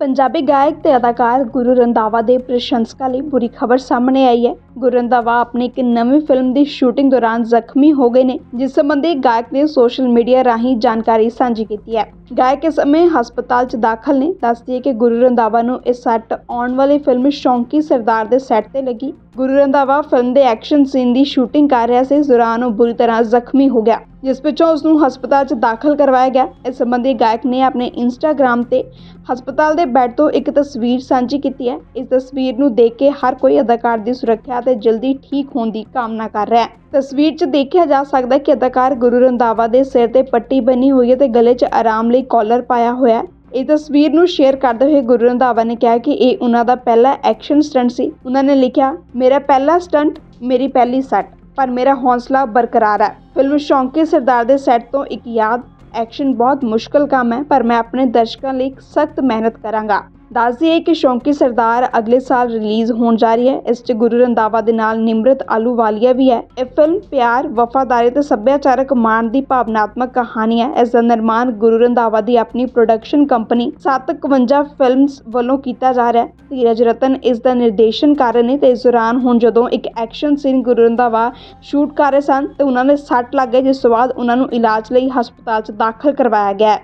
ਪੰਜਾਬੀ ਗਾਇਕ ਅਤੇ ਅਦਾਕਾਰ ਗੁਰੂ ਰੰਧਾਵਾ ਦੇ ਪ੍ਰਸ਼ੰਸਕਾਂ ਲਈ ਬੁਰੀ ਖਬਰ ਸਾਹਮਣੇ ਆਈ ਹੈ। ਗੁਰੂ ਰੰਧਾਵਾ ਆਪਣੀ ਇੱਕ ਨਵੀਂ ਫਿਲਮ ਦੀ ਸ਼ੂਟਿੰਗ ਦੌਰਾਨ ਜ਼ਖਮੀ ਹੋ ਗਏ ਨੇ, ਜਿਸ ਸੰਬੰਧੀ ਗਾਇਕ ਨੇ ਸੋਸ਼ਲ ਮੀਡੀਆ ਰਾਹੀਂ ਜਾਣਕਾਰੀ ਸਾਂਝੀ ਕੀਤੀ ਹੈ। ਗਾਇਕ ਇਸ ਸਮੇਂ ਹਸਪਤਾਲ 'ਚ ਦਾਖਲ ਨੇ। ਦੱਸਦੀ ਕਿ ਗੁਰੂ ਰੰਧਾਵਾ ਨੂੰ ਇਸ ਸੈੱਟ ਆਉਣ ਵਾਲੀ ਫਿਲਮ ਸ਼ੌਂਕੀ ਸਰਦਾਰ ਦੇ ਸੈੱਟ ਤੇ ਲੱਗੀ। ਗੁਰੂ ਰੰਧਾਵਾ ਫਿਲਮ ਦੇ ਐਕਸ਼ਨ ਸੀਨ ਦੀ ਸ਼ੂਟਿੰਗ ਕਰ ਰਿਹਾ ਸੀ। ਇਸ ਦੌਰਾਨ ਉਹ ਬੁਰੀ ਤਰ੍ਹਾਂ ਜ਼ਖਮੀ ਹੋ ਗਿਆ, ਜਿਸ ਪਿੱਛੋਂ ਉਸ ਨੂੰ ਹਸਪਤਾਲ 'ਚ ਦਾਖਲ ਕਰਵਾਇਆ ਗਿਆ। ਇਸ ਸੰਬੰਧੀ ਗਾਇਕ ਨੇ ਆਪਣੇ ਇੰਸਟਾਗ੍ਰam ਤੇ ਹਸਪਤਾਲ ਦੇ ਬੈੱਡ ਤੋਂ ਇੱਕ ਤਸਵੀਰ ਸਾਂਝੀ ਕੀਤੀ ਹੈ। ਇਸ ਤਸਵੀਰ ਨੂੰ ਦੇਖ ਕੇ ਹਰ ਕੋਈ ਅਦਾਕਾਰ ਦੀ ਸੁਰੱਖਿਆ ਤੇ ਜਲਦੀ ਠੀਕ ਹੋਣ ਦੀ ਕਾਮਨਾ ਕਰ ਰਿਹਾ ਹੈ। ਤਸਵੀਰ 'ਚ ਦੇਖਿਆ ਜਾ ਸਕਦਾ ਹੈ ਕਿ ਅਦਾਕਾਰ ਗੁਰੂ ਰੰਧਾਵਾ ਦੇ ਸਿਰ ਤੇ ਪੱਟੀ ਬੰਨੀ ਹੋਈ ਹੈ ਤੇ ਗਲੇ 'ਚ ਆਰਾਮ ਲਈ ਕਾਲਰ ਪਾਇਆ ਹੋਇਆ ਹੈ। ਇਹ ਤਸਵੀਰ ਨੂੰ ਸ਼ੇਅਰ ਕਰਦੇ ਹੋਏ ਗੁਰੂ ਰੰਧਾਵਾ ਨੇ ਕਿਹਾ ਕਿ ਇਹ ਉਹਨਾਂ ਦਾ ਪਹਿਲਾ ਐਕਸ਼ਨ ਸਟੰਟ ਸੀ। ਉਹਨਾਂ ਨੇ ਲਿਖਿਆ, ਮੇਰਾ ਪਹਿਲਾ ਸਟੰਟ ਮੇਰੀ ਪਹਿਲੀ ਸੱਟ ਪਰ ਮੇਰਾ ਹੌਸਲਾ ਬਰਕਰਾਰ ਹੈ। ਫਿਲਮ ਸ਼ੌਂਕੀ ਸਰਦਾਰ ਦੇ ਸੈੱਟ ਤੋਂ ਇੱਕ ਯਾਦ। ਐਕਸ਼ਨ ਬਹੁਤ ਮੁਸ਼ਕਲ ਕੰਮ ਹੈ, ਪਰ ਮੈਂ ਆਪਣੇ ਦਰਸ਼ਕਾਂ ਲਈ ਸਖਤ ਮਿਹਨਤ ਕਰਾਂਗਾ। ਦੱਸ ਦਈਏ ਕਿ ਸ਼ੌਂਕੀ ਸਰਦਾਰ ਅਗਲੇ ਸਾਲ ਰਿਲੀਜ਼ ਹੋਣ ਜਾ ਰਹੀ ਹੈ। ਇਸ 'ਚ ਗੁਰੂ ਰੰਧਾਵਾ ਦੇ ਨਾਲ ਨਿਮਰਤ ਆਲੂਵਾਲੀਆ ਵੀ ਹੈ। ਇਹ ਫਿਲਮ ਪਿਆਰ, ਵਫਾਦਾਰੀ ਤੇ ਸੱਭਿਆਚਾਰਕ ਮਾਣ ਦੀ ਭਾਵਨਾਤਮਕ ਕਹਾਣੀ ਹੈ। ਇਸ ਦਾ ਨਿਰਮਾਣ ਗੁਰੂ ਰੰਧਾਵਾ ਦੀ ਆਪਣੀ ਪ੍ਰੋਡਕਸ਼ਨ ਕੰਪਨੀ 751 ਫਿਲਮਸ ਵੱਲੋਂ ਕੀਤਾ ਜਾ ਰਿਹਾ ਹੈ। ਧੀਰਜ ਰਤਨ ਇਸ ਦਾ ਨਿਰਦੇਸ਼ਨ ਕਰ ਰਹੇ ਨੇ ਤੇ ਇਸ ਦੌਰਾਨ ਹੁਣ ਜਦੋਂ ਇੱਕ action scene Guru Randhawa shoot ਕਰ ਰਹੇ ਸਨ, ਤੇ ਉਹਨਾਂ ਦੇ ਸੱਟ ਲੱਗ ਗਈ, ਜਿਸ ਤੋਂ ਬਾਅਦ ਉਹਨਾਂ ਨੂੰ ਇਲਾਜ ਲਈ ਹਸਪਤਾਲ 'ਚ ਦਾਖਲ ਕਰਵਾਇਆ ਗਿਆ